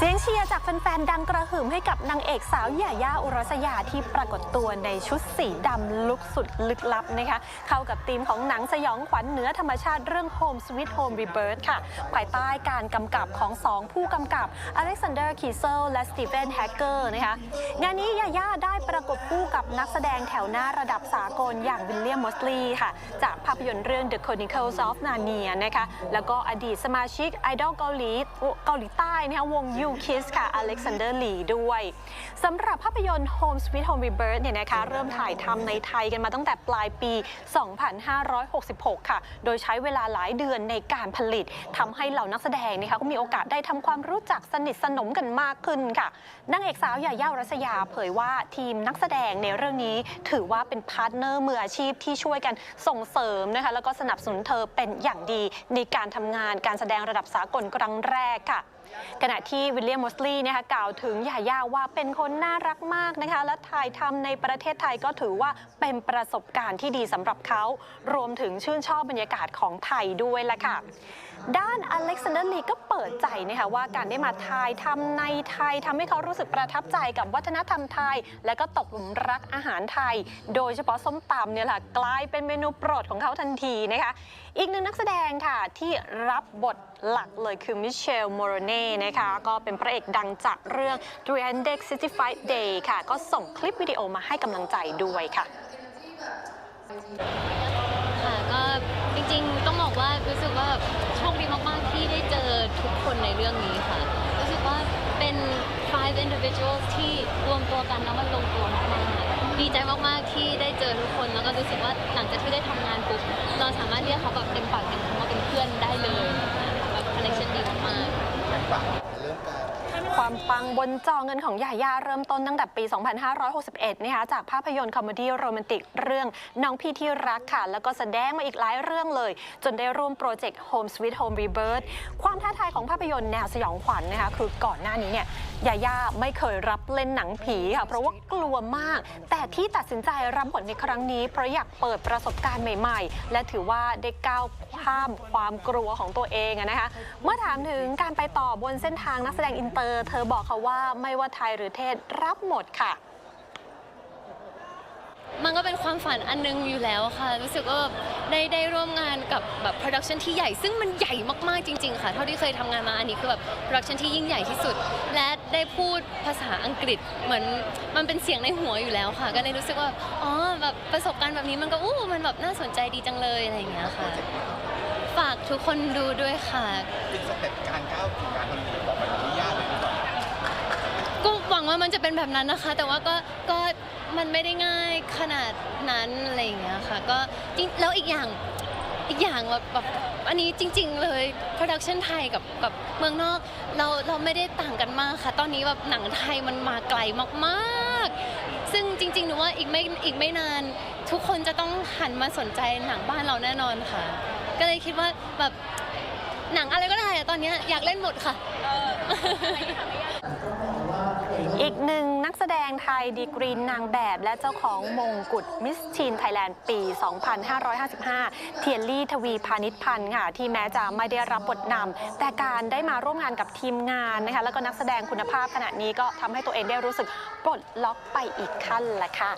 เสียงเชียร์จากแฟนๆ ดังกระหึ่มให้กับนางเอกสาวหย่าย่าอุรัสยาที่ปรากฏตัวในชุดสีดำลุกสุดลึกลับนะคะ เข้ากับธีมของหนังสยองขวัญเหนือธรรมชาติเรื่อง Home Sweet Home Rebirth ค่ะ ภายใต้การกำกับของสองผู้กำกับอเล็กซานเดอร์คีเซลและสตีเฟนแฮกเกอร์นะคะงานนี้ยาย่าได้ประกบคู่กับนักแสดงแถวหน้าระดับสากลอย่างวิลเลียมมอสลีย์ค่ะ จากภาพยนตร์เรื่อง The Chronicles of Narnia นะคะแล้วก็อดีตสมาชิกไอดอลเกาหลีเกาหลีใต้นะคะวง You Kiss ค่ะอเล็กซานเดอร์ลีด้วยสำหรับภาพยนตร์ Home Sweet Home Rebirth เนี่ยนะคะเริ่มถ่ายทำในไทยกันมาตั้งแต่ปลายปี 2566 ค่ะ โดยใช้เวลาหลายเดือนในการผลิตทำให้เหล่านักแสดงนะคะก็มีโอกาสได้ทำความรู้จักสนิทสนมกันมากขึ้นค่ะนางเอกสาวหย่าย่ารัสยาเผยว่าทีมนักแสดงในเรื่องนี้ถือว่าเป็นพาร์ทเนอร์มืออาชีพที่ช่วยกันส่งเสริมนะคะแล้วก็สนับสนุนเธอเป็นอย่างดีในการทำงานการแสดงระดับสากลครั้งแรกค่ะ ขณะที่วิลเลียมมอสลีย์นะคะกล่าวถึงย่าย่าว่าเป็นคนน่ารักมากนะคะและถ่ายทำในประเทศไทยก็ถือว่าเป็นประสบการณ์ที่ดีสำหรับเขา รวมถึงชื่นชอบบรรยากาศของไทยด้วยละค่ะ ด้านอเล็กซานเดอร์ลีก็เปิดใจนะคะว่าการได้มาถ่ายทำในไทยทำให้เขารู้สึกประทับใจกับวัฒนธรรมไทย และก็ตกหลุมรักอาหารไทย โดยเฉพาะส้มตำเนี่ยแหละกลายเป็นเมนูโปรดของเขาทันทีนะคะ อีกหนึ่งนักแสดงค่ะที่รับบทหลักเลยคือมิเชลโมโรเน่นะคะ ก็เป็นพระเอกดังจากเรื่อง365 Day ค่ะ ก็ส่งคลิปวิดีโอมาให้กำลังใจด้วยค่ะค่ะก็จริงๆต้องบอกว่ารู้สึกว่าโชคดีมากๆที่ได้เจอทุกคนในเรื่องนี้ค่ะ รู้สึกว่าเป็น five individuals ที่รวมตัวกันแล้วมันลงตัวมากๆดีใจมากๆที่ได้เจอทุกคนแล้วก็รู้สึกว่าหลังจากที่ได้ทำงานปุ๊บเราสามารถเรียกเขาแบบเต็มปากเต็มคำ ๆ ความปังบนจอเงินของหย่ายาเริ่มต้นตั้งแต่ปี 2561 นะคะจากภาพยนตร์คอมเมดี้โรแมนติกเรื่องน้องพี่ที่รักค่ะ แล้วก็แสดงมาอีกหลายเรื่องเลย จนได้ร่วมโปรเจกต์ Home Sweet Home Rebirth ความท้าทายของภาพยนตร์แนวสยองขวัญนะคะคือก่อนหน้านี้เนี่ยยาย่าไม่เคยรับเล่นหนังผีค่ะ เพราะว่ากลัวมาก แต่ที่ตัดสินใจรับบทในครั้งนี้ เพราะอยากเปิดประสบการณ์ใหม่ ๆ และถือว่าได้ก้าวข้ามความกลัวของตัวเองนะคะเมื่อถามถึงการไปต่อบนเส้นทางนักแสดงอินเตอร์เธอบอกค่ะว่าไม่ว่าไทยหรือเทศรับหมดค่ะ มันก็เป็นความฝันอันนึงอยู่แล้วค่ะ รู้สึกว่าแบบได้ได้ร่วมงานกับแบบโปรดักชันที่ใหญ่ ซึ่งมันใหญ่มากๆจริง ๆ ค่ะ เท่าที่เคยทำงานมาอันนี้คือแบบโปรดักชันที่ยิ่งใหญ่ที่สุด และได้พูดภาษาอังกฤษเหมือนมันเป็นเสียงในหัวอยู่แล้วค่ะ ก็เลยรู้สึกว่าอ๋อแบบประสบการณ์แบบนี้มันก็อู้มันแบบน่าสนใจดีจังเลยอะไรอย่างเงี้ยค่ะ ฝากทุกคนดูด้วยค่ะ เป็นสเต็ปการก้าวสู่การทำงานบอกมันไม่ยากเลยหรือเปล่า ก็ห ว่ามันจะเป็นแบบนั้นนะคะ แต่ว่าก็ก็มันไม่ได้ง่ายขนาดนั้นอะไรอย่างเงี้ยค่ะก็จริงแล้วอีกอย่างอีกอย่างแบบแบบอันนี้จริง ๆ เลยโปรดักชันไทยกับกับเมืองนอกเราเราไม่ได้ต่างกันมากค่ะ ตอนนี้แบบหนังไทยมันมาไกลมากๆ ซึ่งจริงๆหนูว่าอีกไม่อีกไม่นาน ทุกคนจะต้องหันมาสนใจหนังบ้านเราแน่นอนค่ะ ก็เลยคิดว่าแบบหนังอะไรก็ได้อะตอนเนี้ยอยากเล่นหมดค่ะอีกีกหนึ่งนักแสดงไทยดีกรีนางแบบและเจ้าของมงกุฎมิสทีนไทยแลนด์ปี 2555 เทียนลี่ทวีพาณิชพันธ์ค่ะ ที่แม้จะไม่ได้รับบทนำแต่การได้มาร่วมงานกับทีมงานนะคะ แล้วก็นักแสดงคุณภาพขณะนี้ก็ทำให้ตัวเองได้รู้สึกปลดล็อกไปอีกขั้นละค่ะ